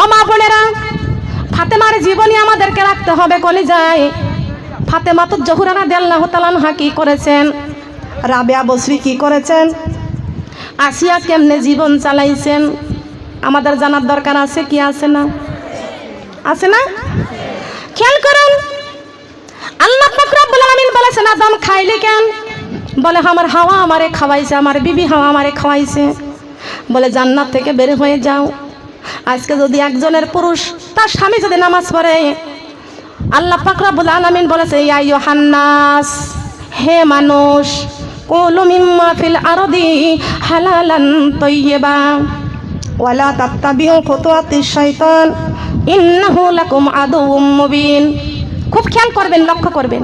ও মা বোনেরা ফাতেমার জীবনী আমাদেরকে রাখতে হবে কলিজায়। ফাতেমা তো জহুরানা দেল্লাহ তালানহা কি করেছেন? রাবেয়া বসরি কি করেছেন? আসিয়া কেমনে জীবন চালাইছেন? আমাদের জানার দরকার আছে কি আছে না? আছে না? খেয়াল করুন। আল্লাহ রব্বুল আলামিন বলেছেন, আদম খাইলে কেন? বলে, আমার হাওয়া আমারে খাওয়াইছে, আমার বিবি হাওয়া আমারে খাওয়াইছে। বলে, জান্নাত থেকে বের হয়ে যাও। আজকে যদি একজনের পুরুষ তার স্বামী যদি নামাজ পড়ে, আল্লাহ পাক রব্বুল আলামিন বলেছে, ইয়া ইউহান্নাস হে মানুষ, কুলু মিম্মা ফিল আরদি হালালান তাইয়্যিবা, ওয়ালা তাত্তাবিউ খুতুওয়াতিশ শাইতান, ইন্নাহু লাকুম আদুউম মুবিন। খুব খেয়াল করবেন, লক্ষ্য করবেন।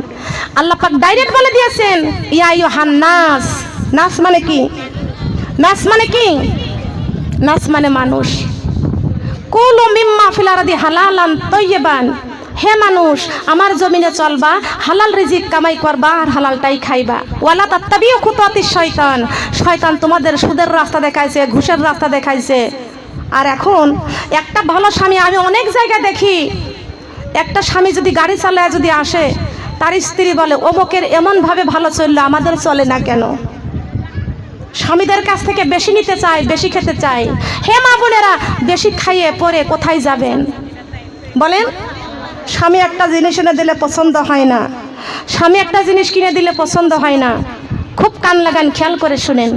আল্লাহ পাক ডাইরেক্ট বলে দিয়েছেন, ইয়া ইউহান নাস। নাস মানে কি? নাস মানে কি? নাস মানে মানুষ। কুলু মিম্মা ফিল আরদি হালালান তাইয়্যিবান হে মানুষ, আমার জমিনে চলবা, হালাল রিজিক কামাই করবা আর হালালটাই খাইবা। ওয়ালা তাত্তাবিউ খুতুয়াতিশ শয়তান। শয়তান তোমাদের সুদের রাস্তা দেখাইছে, ঘুষের রাস্তা দেখাইছে। আর এখন একটা ভালো স্বামী আমি অনেক জায়গায় দেখি। একটা স্বামী যদি গাড়ি চালায় যদি আসে, তার স্ত্রী বলে, অমুকের এমনভাবে ভালো চলল, আমাদের চলে না কেন? স্বামীদের কাছ থেকে বেশি নিতে চাই বেশি খেতে চাই হে মা বোনেরা, বেশি খাইয়ে পরে কোথায় যাবেন? বলেন, স্বামী একটা জিনিস এনে দিলে পছন্দ হয় না। স্বামী একটা জিনিস কিনে দিলে পছন্দ হয় না। খুব কান লাগান, খেয়াল করে শুনেন।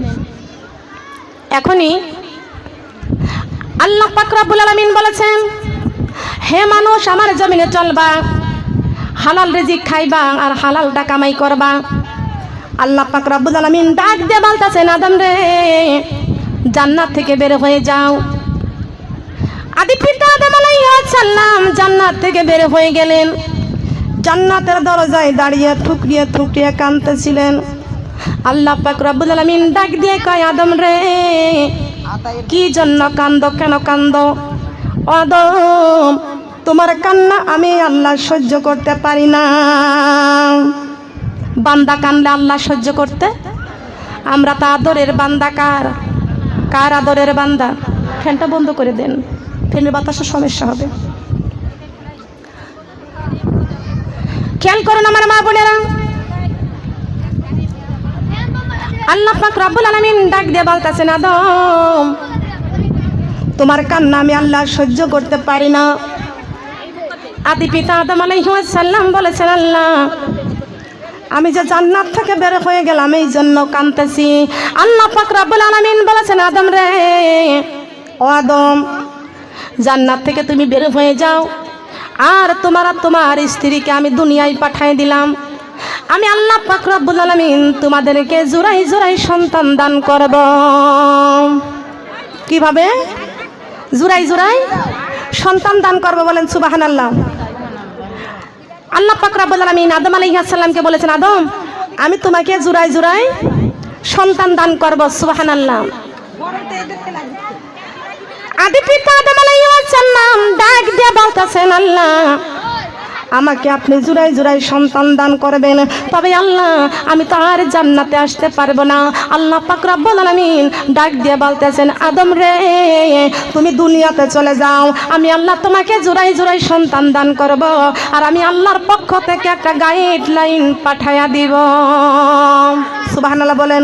এখনই আল্লাহ পাক রব্বুল আলামিন বলেছেন, হে মানুষ, আমার জমিনে চলবা। হালাল রিজিক খাইবা আর হালালটা কামাই করবা। আল্লাহ পাক রব্বুল আলামিন ডাক দিয়ে বলতেছেন, আদম রে, জান্নাত থেকে বের হয়ে যাও। আদি পিতা আদম আলাইহিস সালাম জান্নাত থেকে বের হয়ে গেলেন। জান্নাতের দরজায় দাঁড়িয়ে ঠুকরিয়ে ঠুকরিয়ে কাঁদতেছিলেন। আল্লাহ পাক রব্বুল আলামিন ডাক দিয়ে কয়, আদম রে, কি জন্য কান্দ কেন কান্দ আদম, তোমার কান্না আমি আল্লাহ সহ্য করতে পারি না। বান্দা কানলে আল্লাহ সহ্য করতে? আমরা তা আদরের বান্দা, কার? কার আদরের বান্দা? ফ্যানটা বন্ধ করে দেন। ফ্যানের বাতাসের সমস্যা হবে। খেয়াল করুন আমার মা বোনেরা। আল্লাহ পাক রব্বুল আলামিন ডাক দিয়ে বলতেছেন, আদম, তোমার কান্না আমি আল্লাহ সহ্য করতে পারি না। আদি পিতা আদম আলাইহিস সালাম বলেছেন, আল্লাহ আমি যে জান্নাত থেকে বের হয়ে গেলাম, এই জন্য কাঁদতেছি। আল্লাহ পাকরা বলে আলামিন বলেছেন, আদম রে, ও আদম, জান্নাত থেকে তুমি বের হয়ে যাও। আর তোমার তোমার স্ত্রীকে আমি দুনিয়ায় পাঠিয়ে দিলাম। আমি আল্লাহ পাক রব্বুল আলামিন তোমাদেরকে জোড়াই জোড়াই সন্তান দান করব। কীভাবে? জোড়াই জোড়াই সন্তান দান করব বলেন সুবাহান আল্লাহ পাক পাকরাবুল আলমিন আদম আলাইহিস সালামকে বলেছেন, আদম, আমি তোমাকে জুরাই জুরাই সন্তান দান করব সুবাহান আল্লাহ আদি পিতা আদম আলাইহিস সালাম ডাক দিয়ে বলতেছেন, আল্লাহ আমাকে আপনি জুড়াই জুড়াই সন্তান দান করবেন। তবে আল্লাহ, আমি তো আর জান্নাতে আসতে পারব না। আল্লাহ পাক রব্বুল আলামিন ডাক দিয়ে বলতেছেন, আদম রে, তুমি দুনিয়াতে চলে যাও। আমি আল্লাহ তোমাকে জুড়াই জুড়াই সন্তান দান করব। আর আমি আল্লাহর পক্ষ থেকে একটা গাইডলাইন পাঠাইয়া দিব। সুবহানাল্লাহ বলেন।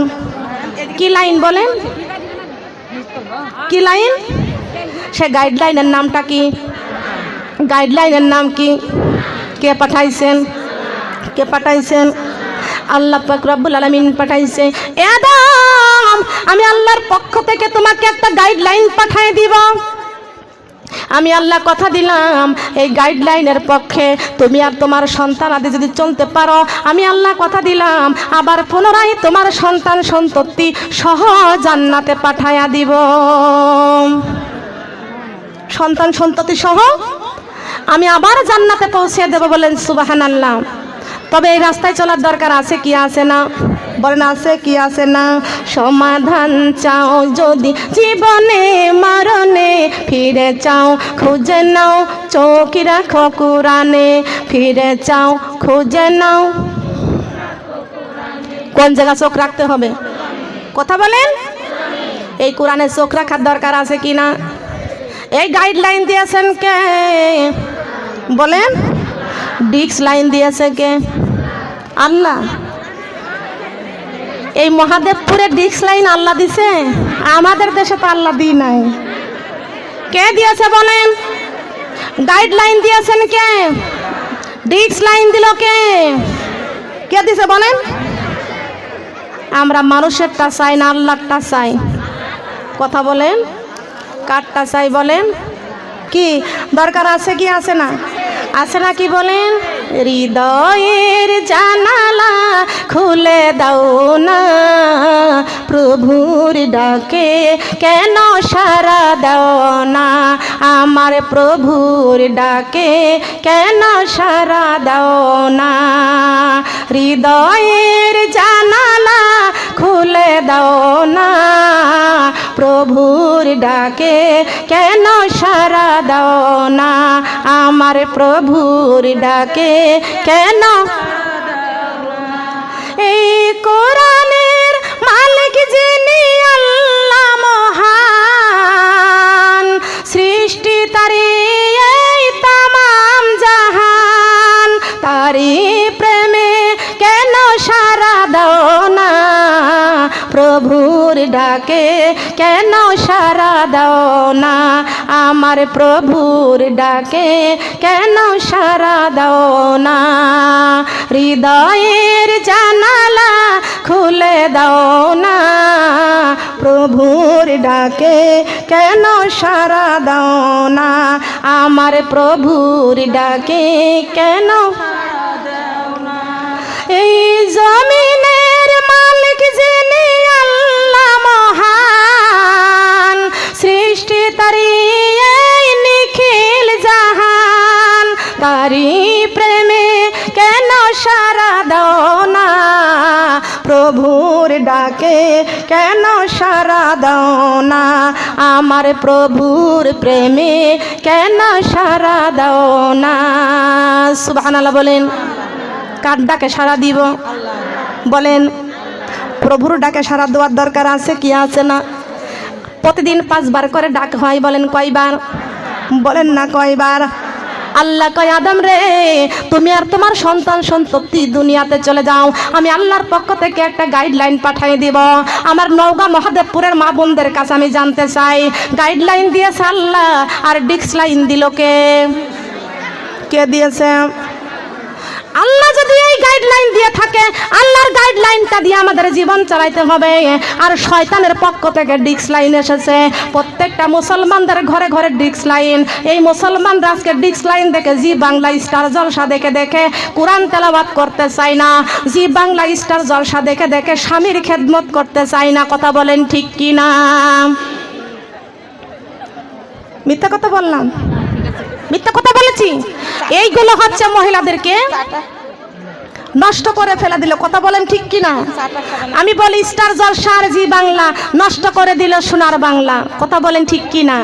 কি লাইন বলেন? কি লাইন? সে গাইডলাইনের নামটা কি? গাইডলাইনের নাম কি? কে পাঠাইছেন? কে পাঠাইছেন? আল্লাহ পাক রব্বুল আলামিন পাঠাইছে। এ আদম, আমি আল্লাহর পক্ষ থেকে তোমাকে একটা গাইডলাইন পাঠিয়ে দিব। আমি আল্লাহ কথা দিলাম, এই গাইডলাইনের পক্ষে তুমি আর তোমার সন্তান আদি যদি চলতে পারো, আমি আল্লাহ কথা দিলাম, আবার পুনরায় তোমার সন্তান সন্ততি সহ জান্নাতে পাঠাইয়া দিব। সন্তান সন্ততি সহ আমি আবার জান্নাতে পৌঁছে দেব বলেন সুবাহান আল্লাহ তবে এই রাস্তায় চলার দরকার আছে কি আছে না? বলেন আছে কি আছে না? সমাধান চাও যদি জীবনে, মারণে ফিরে চাও, খুঁজে নাও চৌকি রাখো কোরআনে, ফিরে চাও, খুঁজে নাও। কোন জায়গা চোখ রাখতে হবে? কথা বলেন? এই কোরআনে চোখ রাখার দরকার আছে কি না? এই গাইডলাইন দিয়েছেন কে? বলেন। ডিক্স লাইন দিয়েছে কে? আল্লাহ। এই মহাদেবপুরে ডিক্স লাইন আল্লাহ দিছে? আমাদের দেশে তো আল্লাহ দিই নাই। কে দিয়েছে বলেন? গাইডলাইন দিয়েছেন কে? ডিক্স লাইন দিল কে? কে দিছে বলেন? আমরা মানুষেরটা চাই না আল্লাহটা চাই। কথা বলেন। কারটা চাই বলেন। কি? দরকার আছে কি? আছে না? না কি বলেন? হৃদয়ের জানালা খুলে দাও না। প্রভুর ডাকে কেন সারা দাও না? আমার প্রভুর ডাকে কেন সারা দাও না? হৃদয়ের জানালা খুলে দাও না। প্রভুর ডাকে কেন সারা দাও না? আমার প্রভুর ডাকে, কেন? এই কোরআনের মালিক যিনি আল্লাহ মহান, সৃষ্টি তারি এই তামাম জাহান তারি প্রেমে কেন সারা দাও না? প্রভুর ডাকে কেন সারা দাও না? আমার প্রভুর ডাকে কেন সারা দাও না? হৃদয়ের জানালা খুলে দাও না? প্রভুর ডাকে কেন সারা দাও না? আমার প্রভুর ডাকে কেন এই জমিনের ডাকে, কেন সারা দাও না? আমার প্রভুর প্রেমে কেন সারা দাও না? সুবহানাল্লাহ বলেন, কার ডাকে সারা দিব? বলেন, প্রভুর ডাকে সারা দেওয়ার দরকার আছে কি আছে না? প্রতিদিন পাঁচবার করে ডাক হয়, বলেন কয়বার? বলেন না কয়বার? আল্লাহ কয়, আদম রে, তুমি আর তোমার সন্তান সন্ততি দুনিয়াতে চলে যাও। আমি আল্লাহর পক্ষ থেকে একটা গাইডলাইন পাঠিয়ে দিব। আমার নওগাঁ মহাদেবপুরের মা বোনদের কাছে আমি জানতে চাই। গাইডলাইন দিয়েছে আল্লাহ, আর ডিক্স লাইন দিল কে? কে দিয়েছে? আল্লাহ যদি এই গাইডলাইন দিয়ে থাকে, আল্লাহর গাইডলাইনটা দিয়ে আমাদের জীবন চালাইতে হবে। আর শয়তানের পক্ষ থেকে ডিক্স লাইন এসেছে। প্রত্যেকটা মুসলমানদের ঘরে ঘরে ডিক্স লাইন। এই মুসলমানরা আজকে ডিক্স লাইন দেখে জি বাংলা স্টার জলসা দেখে দেখে কোরআন তেলাবাদ করতে চায় না। জি বাংলা স্টার জলসা দেখে দেখে স্বামীর খেদমত করতে চায় না। কথা বলেন ঠিক কি না মিথ্যা কথা বললাম? মিথ্যা কথা বলেছি? এইগুলো হচ্ছে মহিলাদেরকে নষ্ট করে ফেলে দিল। কথা বলেন ঠিক কি না আমি বলি, স্টার জলসার জি বাংলা, নষ্ট করে দিল সোনার বাংলা। কথা বলেন ঠিক কি না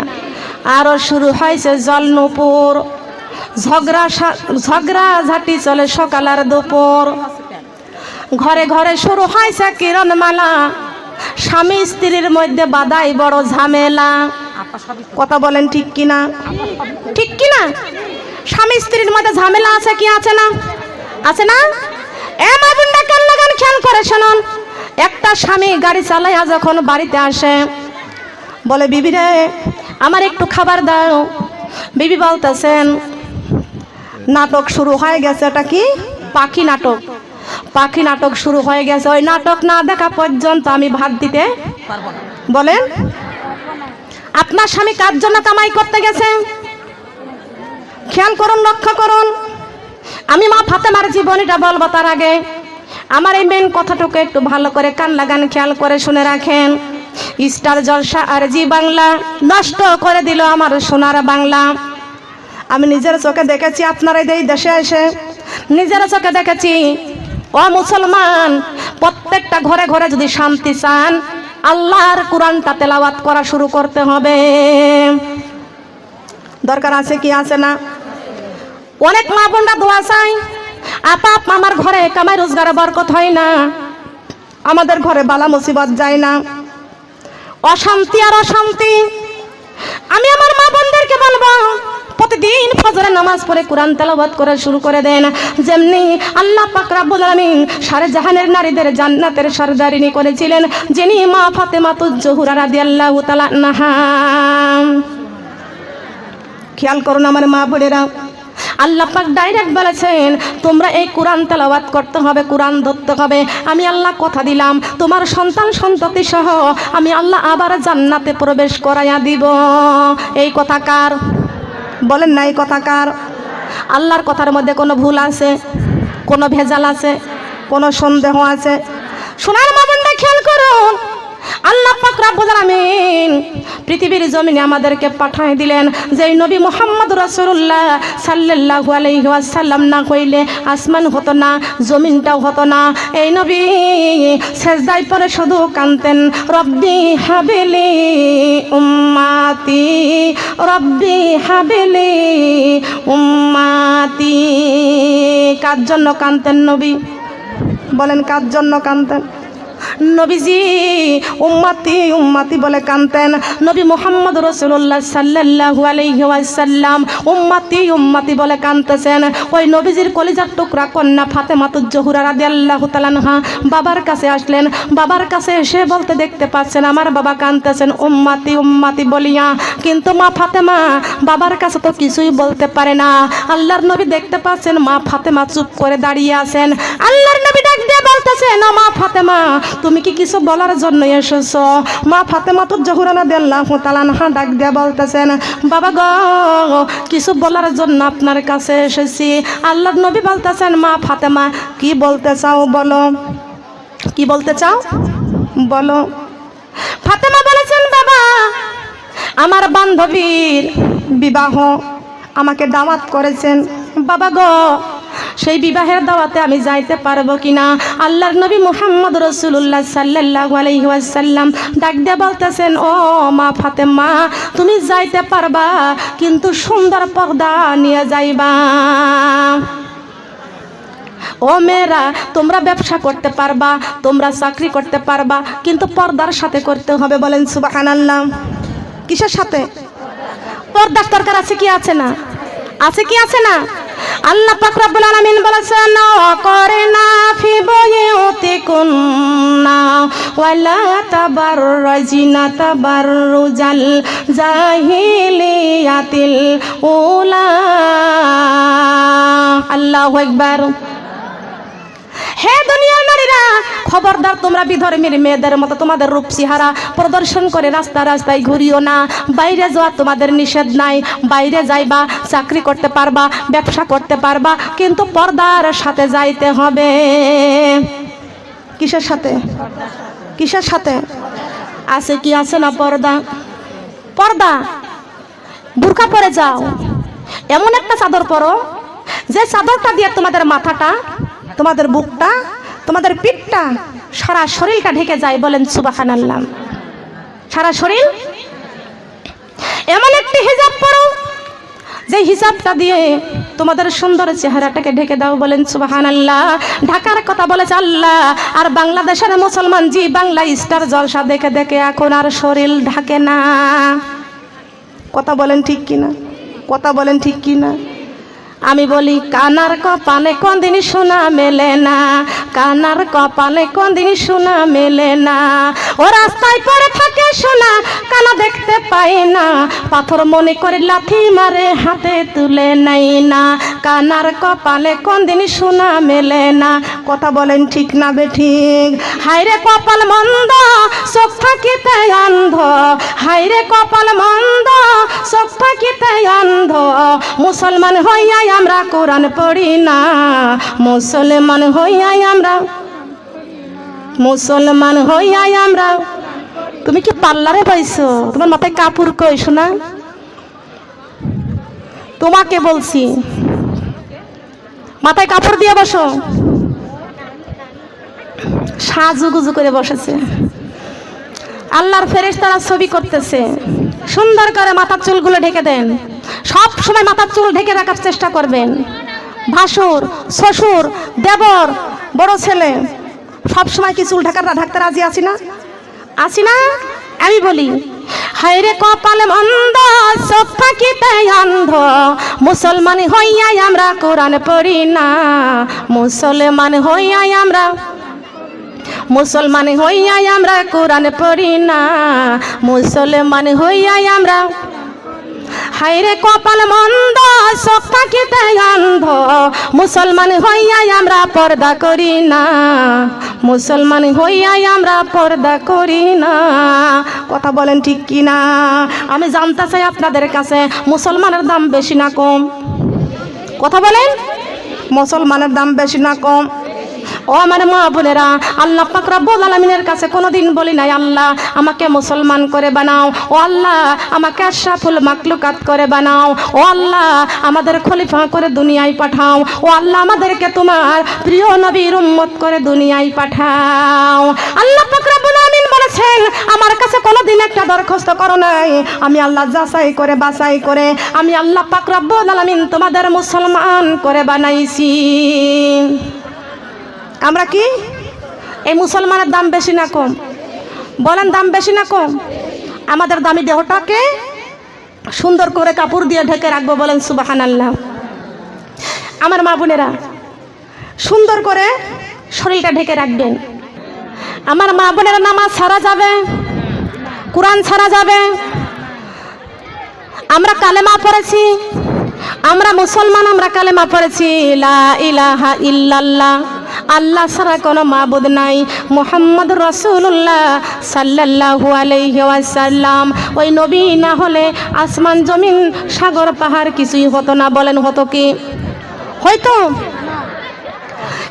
আরও শুরু হয়েছে জলনুপুর। ঝগড়া ঝগড়া ঝাঁটি চলে সকাল আর দুপুর। ঘরে ঘরে শুরু হয়েছে কিরণমালা। স্বামী স্ত্রীর মধ্যে বাদাই বড় ঝামেলা। কথা বলেন ঠিক কি না ঠিক কি না স্বামী স্ত্রীর মধ্যে ঝামেলা আছে কি, আছে না? আছে না? এ খেয়াল করে একটা স্বামী গাড়ি চালাইয়া যখন বাড়িতে আসে, বলে, বিবি রে, আমার একটু খাবার দাও। বিবি বলতেছেন, নাটক শুরু হয়ে গেছে। এটা কি? পাখি নাটক। পাখি নাটক শুরু হয়ে গেছে। ওই নাটক না দেখা পর্যন্ত আমি ভাত দিতে বলেন, আপনার স্বামী কার জন্য কামাই করতে গেছে? খেয়াল করুন, লক্ষ্য করুন। আমি মা ফাতেমার জীবনীটা বলব তার আগে। আমার এই মেন কথাটুকু একটু ভালো করে কান লাগান, খেয়াল করে শুনে রাখেন। স্টার জলসা আর জি বাংলা নষ্ট করে দিল আমার সোনার বাংলা। আমি নিজের চোখে দেখেছি, আপনারা এই দেশে এসে নিজের চোখে দেখেছি। ও মুসলমান, প্রত্যেকটা ঘরে ঘরে যদি শান্তি চান, আল্লাহর কোরআনটা তেলাওয়াত করা শুরু করতে হবে। দরকার আছে কি? আছে না? অনেক মা বোনরা দোয়া চাই আপা আমার ঘরে কামাই রোজগারে বরকত হয় না। আমাদের ঘরে বালা মুসিবত যায় না। অশান্তি আর অশান্তি। আমি আমার মা বোনদেরকে বলব, প্রতিদিন ফজরে নামাজ পড়ে কোরআন তেলাওয়াত করা শুরু করে দেন। যেমনি আল্লাহ পাক রাব্বুল আলামিন সারে জাহানের নারীদের জান্নাতের সরদারিনী করেছিলেন, যিনি মা ফাতেমা তুজ্জোহরা রাদিয়াল্লাহু তাআলা আনহা। খেয়াল করুন আমার মা বোনেরা আল্লাহ পাক ডাইরেক্ট বলেছেন, তোমরা এই কোরআন তেলাওয়াত করতে হবে, কোরআন ধরতে হবে। আমি আল্লাহ কথা দিলাম, তোমার সন্তান সন্ততি সহ আমি আল্লাহ আবার জান্নাতে প্রবেশ করাইয়া দিব। এই কথা কার? বলেন না, এই কথা কার? আল্লাহর কথার মধ্যে কোনো ভুল আছে? কোনো ভেজাল আছে? কোনো সন্দেহ আছে? সোনার করুন আল্লাহ পাক রাব্বুল আলামিন পৃথিবীর জমিনে আমাদেরকে পাঠায় দিলেন যে নবী মোহাম্মদ রাসূলুল্লাহ সাল্লাল্লাহু আলাইহি ওয়াসাল্লাম না কইলে আসমান হতো না, জমিনটাও হতো না। এই নবী সেজদায় পরে শুধু কানতেন রব্বি হাবিলি উম্মাতি, রব্বি হাবিলি উম্মাতি। কার জন্য কানতেন নবী? বলেন, কার জন্য কানতেন নবীজি, উম্মাতি উম্মাতি বলে কানতেন। নবী মোহাম্মদ রসুল্লাহ সাল্লাল্লাহু আলাইহি উম্মাতি উম্মাতি বলে কানতেছেন। ওই নবীজির কলিজার টুকরা কন্যা ফাতেমাতুজ জহুরা রাদিয়াল্লাহু তাআলাহা বাবার কাছে আসলেন। বাবার কাছে এসে বলতে দেখতে পাচ্ছেন, আমার বাবা কানতেছেন। উম্মাতি উম্মাতি বলিয়া, কিন্তু মা ফাতেমা, বাবার কাছে তো কিছুই বলতে পারে না। আল্লাহর নবী দেখতে পাচ্ছেন, মা ফাতেমা চুপ করে দাঁড়িয়ে আছেন। আল্লাহর নবী ডাক বলতেছেন "ও মা ফাতেমা, তুমি কি কিছু বলার জন্য এসেছ? মা ফাতেমা তো জহুরানা দেল্লাহ তালানহা ডাক দিয়ে বলতেছেন, বাবা গো, কিছু বলার জন্য আপনার কাছে এসেছি। আল্লাহর নবী বলতেছেন, মা ফাতেমা, কি বলতে চাও বলো। কি বলতে চাও? বলো। ফাতেমা বলেছেন, বাবা, আমার বান্ধবীর বিবাহ আমাকে দাওয়াত করেছেন। বাবা গো সেই বিবাহের দাওয়াতে আমি যাইতে পারব কিনা? আল্লাহর নবী মোহাম্মদ রসুল্লাহ সাল্লাহ আলাইহি ওয়াসাল্লাম ডাক দিয়ে বলতেছেন, ও মা ফাতেমা, তুমি যাইতে পারবা, কিন্তু সুন্দর পর্দা নিয়ে যাইবা। ও মেয়েরা, তোমরা ব্যবসা করতে পারবা, তোমরা চাকরি করতে পারবা, কিন্তু পর্দার সাথে করতে হবে বলেন সুবাহান আল্লাহ কিসের সাথে? পর্দার দরকার আছে কি আছে না? আছে কি আছে না? আল্লাহ পাক রব্বুল আলামিন বলেছেন করে না ফি বুয়ুতিকুন্না ওয়ালা তাবাররাজিনা তাবাররুজাল জাহিলিয়াতিল উলা। আল্লাহু আকবার। হে দুনিয়ার নারীরা খবরদার তোমরা বিধর্মীর মেয়েদের মতো তোমাদের রূপ চেহারা প্রদর্শন করে রাস্তা রাস্তায় ঘুরিও না। বাইরে যাওয়া তোমাদের নিষেধ নাই, বাইরে যাইবা, চাকরি করতে পারবা, ব্যবসা করতে পারবা, কিন্তু পর্দার সাথে যাইতে হবে। কিসের সাথে? কিসের সাথে? আছে কি আছে না পর্দা? পর্দা! বুরকা পরে যাও। এমন একটা চাদর পরো, যে চাদরটা দিয়ে তোমাদের মাথাটা, তোমাদের বুকটা, তোমাদের পিঠটা সারা শরীরটা ঢেকে যায় বলেন সুবাহান আল্লাহ সারা শরীর? এমন একটি হিজাব পরো যে হিসাবটা দিয়ে তোমাদের সুন্দর চেহারাটাকে ঢেকে দাও বলেন সুবাহান আল্লাহ ঢাকার কথা বলেছে আল্লাহ আর বাংলাদেশের মুসলমান জি বাংলা স্টার জলসা দেখে দেখে এখন আর শরীর ঢাকে না। কথা বলেন ঠিক কিনা? কথা বলেন ঠিক কিনা? আমি বলি, কানার কপালে কোনদিন সোনা মেলে না, কানার কপালে কোনদিন সোনা মেলে না। ও রাস্তায় পড়ে থাকে সোনা, কানা দেখতে পাই না। পাথর মনে করে লাথি মারে, হাতে তুলে নেই না। কানার কপালে কোনদিন সোনা মেলে না। কথা বলেন ঠিক না বে ঠিক? হাইরে কপাল মন্দ, চোখ থাকিতে অন্ধ। হাইরে কপাল মন্দ, চোখ থাকিতে অন্ধ। মুসলমান হইয়াই আমরা কোরআন পড়ি না। মুসলমান হইয়াই আমরা, মুসলমান হইয়াই আমরা। তুমি কি পার্লারে পাইছো তোমার মাথায় কাপড় কই শোনা? তোমাকে বলছি, মাথায় কাপড় দিয়ে বসো। সাজুগুজু করে বসেছে। আল্লাহর ফেরেশ তারা ছবি করতেছে। সুন্দর করে মাথার চুলগুলো ঢেকে দেন। সব সময় মাথার চুল ঢেকে রাখার চেষ্টা করবেন। ভাসুর, শ্বশুর, দেবর, বড় ছেলে, সব সময় কি চুল ঢাকার ঢাকতে রাজি আছি না? আছি না? আমি বলি হাইরে কপাল মন্দ সব থাকিতে অন্ধ, মুসলমান হইয়াই আমরা কোরআন পড়ি না। মুসলমান হইয়াই আমরা, মুসলমান হইয়াই আমরা কোরআন পড়ি না। মুসলমান হইয়াই আমরা হাইরে কপাল মন্দ সব থাকিতে অন্ধ মুসলমান হইয়াই আমরা পর্দা করি না। মুসলমান হইয়াই আমরা পর্দা করি না। কথা বলেন ঠিক কি না আমি জানতে চাই আপনাদের কাছে, মুসলমানের দাম বেশি না কম? কথা বলেন। মুসলমানের দাম বেশি না কম? ও আমার মা বোনেরা, আল্লাহ পাক রব্বুল আলামিনের কাছে কোনোদিন বলি নাই, আল্লাহ আমাকে মুসলমান করে বানাও, ও আল্লাহ আমাকে আশরাফুল মাকলুকাত করে বানাও, ও আল্লাহ আমাদের খলিফা করে দুনিয়ায় পাঠাও, ও আল্লাহ আমাদেরকে তোমার প্রিয় নবীর উম্মত করে দুনিয়ায় পাঠাও। আল্লাহ পাক রব্বুল আলামিন বলেছেন, আমার কাছে কোনোদিন একটা দরখাস্ত করো নাই, আমি আল্লাহ যাচাই করে বাছাই করে, আমি আল্লাহ পাক রব্বুল আলামিন তোমাদের মুসলমান করে বানাইছি। আমরা কি? এই মুসলমানের দাম বেশি না কম? বলেন দাম বেশি না কম? আমাদের দামি দেহটাকে সুন্দর করে কাপড় দিয়ে ঢেকে রাখব বলেন সুবাহান আল্লাহ আমার মা বোনেরা, সুন্দর করে শরীরটা ঢেকে রাখবেন। আমার মা বোনেরা নামাজ ছাড়া যাবে, কোরআন ছাড়া যাবে। আমরা কালেমা পড়েছি, আমরা মুসলমান, আমরা কালেমা পড়েছি, লা ইলাহা ইল্লাল্লাহ। আল্লাহ ছাড়া কোনো মাবুদ নাই। মোহাম্মদ রসুল্লাহ সাল্লাল্লাহু আলাইহি ওয়াসাল্লাম। ওই নবী না হলে আসমান, জমিন, সাগর, পাহাড় কিছুই হতো না, বলেন হতো কি? হয়তো।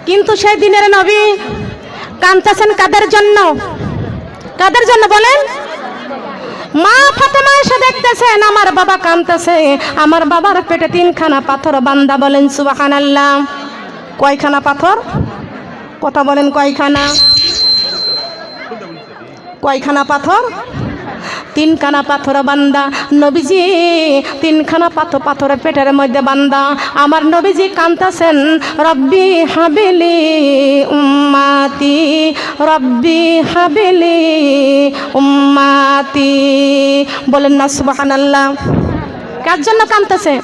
কিন্তু সেই দিনের নবী কান্তাছেন কাদের জন্য? কাদের জন্য বলেন? মা ফাতেমা এসে দেখতেছেন, আমার বাবা কাঁদতেছে। আমার বাবার পেটে তিনখানা পাথর বান্দা বলেন সুবাহান আল্লাহ কয়খানা পাথর? কথা বলেন কয়খানা? কয়খানা পাথর? তিনখানা পাথর বান্দা। নবীজি, তিনখানা পাথর পাথরের পেটের মধ্যে বান্দা। আমার নবীজি কান্তাছেন রব্বি হাবিলি উম্মাতি, রব্বি হাবিলি উম্মাতি। বলেন না, সুবহানাল্লাহ। কার জন্য কান্তাছে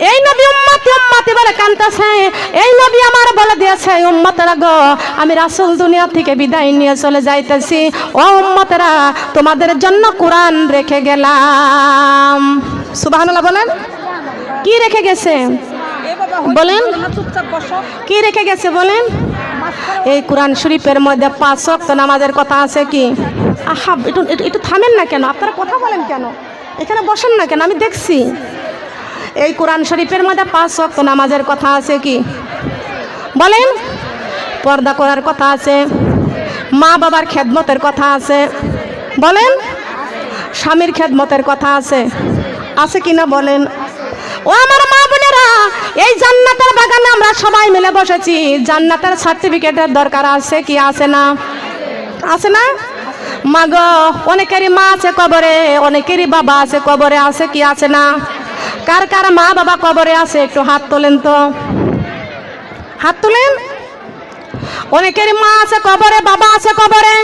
এই নবী উম্মতি উম্মতি বলে কান্তাছে। এই নবী আমার বলে দিয়েছে উম্মতেরা গো আমি রাসূল দুনিয়া থেকে বিদায় নিয়ে চলে যাইতেছি। ও উম্মতেরা তোমাদের জন্য কোরআন রেখে গেলাম। সুবহানাল্লাহ বলেন। কি রেখে গেছে? বলেন। কি রেখে গেছে বলেন? এই কোরআন শরীফের মধ্যে পাঁচ ওয়াক্ত নামাজের কথা আছে কি? আহা একটু- একটু থামেন না কেন? আপনারা কথা বলেন কেন? এখানে বসেন না কেন? আমি দেখছি। এই কোরআন শরীফের মধ্যে পাঁচ শক্ত নামাজের কথা আছে কি? বলেন। পর্দা করার কথা আছে। মা বাবার খেদমতের কথা আছে। বলেন। স্বামীর খেদমতের কথা আছে। আছে কি না বলেন। ও আমার মা বোনেরা, এই জান্নাতের বাগানে আমরা সবাই মিলে বসেছি। জান্নাতের সার্টিফিকেটের দরকার আছে কি আছে না? আছে না? মা গো অনেকেরই মা আছে কবরে, অনেকেরই বাবা আছে কবরে, আছে কি আছে না? কার কার মা বাবা কবরে আছে, একটু হাত তোলেন তো। হাত তোলেন? অনেকেরই মা আছে কবরে, বাবা আছে কবরে।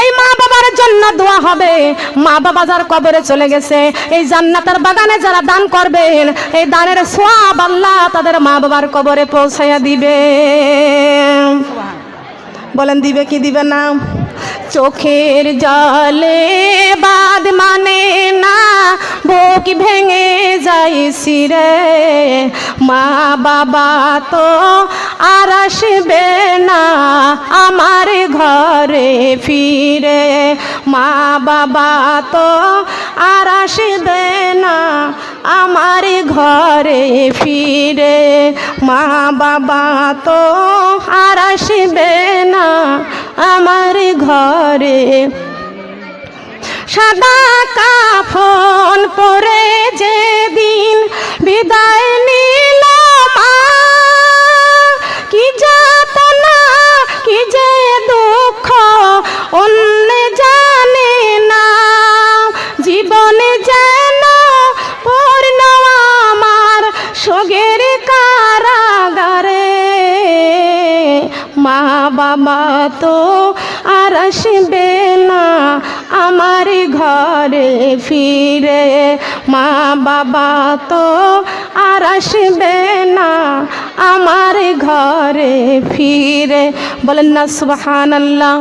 এই মা বাবার জন্য দোয়া হবে। মা বাবা যার কবরে চলে গেছে, এই জান্নাতের বাগানে যারা দান করবেন, এই দানের সোয়াব আল্লাহ তাদের মা বাবার কবরে পৌঁছাইয়া দিবে বলেন, দিবে কি দিবে না? চোখের জলে বাদ মানে না, বুক ভেঙে যাই সিরে মা বাবা তো আর আসবে না আমার ঘরে ফিরে। মা বাবা তো আর আসবে না আমার ঘরে ফিরে। মা বাবা তো আর আসবে না আমার ঘরে। সাদা কাফন পরে যেদিন বিদায় তো আর আসবে না আমার ঘরে ফিরে। মা বাবা তো আর আসবে না আমার ঘরে ফিরে। বলেন না, সুবহানাল্লাহ।